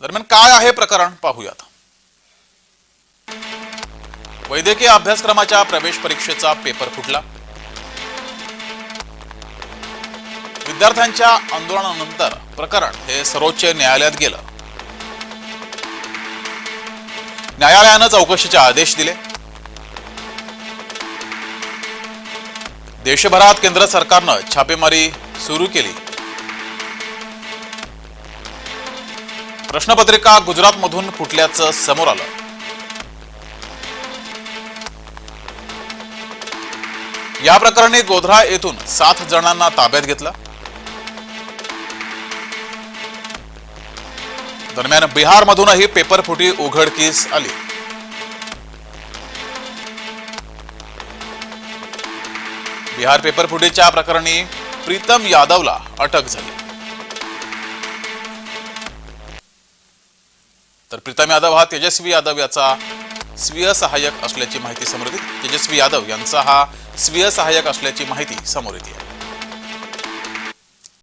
दरम्यान काय आहे प्रकरण? पाहूयात. वैद्यकीय अभ्यासक्रमाच्या प्रवेश परीक्षेचा पेपर फुटला. विद्यार्थ्यांच्या आंदोलनानंतर प्रकरण हे सर्वोच्च न्यायालयात गेलं. न्यायालयानं चौकशीचे आदेश दिले. देशभरात केंद्र सरकारनं छापेमारी सुरू केली. प्रश्नपत्रिका गुजरातमधून फुटल्याचं समोर आलं. या प्रकरणी गोधरा येथून सात जणांना ताब्यात घेतलं. दरम्यान बिहारमधूनही पेपर फुटी उघडकीस आली. बिहार पेपर फुटीच्या प्रकरणी प्रीतम यादवला अटक झाली. तर प्रीतम यादव हा तेजस्वी यादव याचा स्वीय सहाय्यक असल्याची माहिती समोर येते. तेजस्वी यादव यांचा हा स्वीय सहाय्यक असल्याची माहिती समोर येते.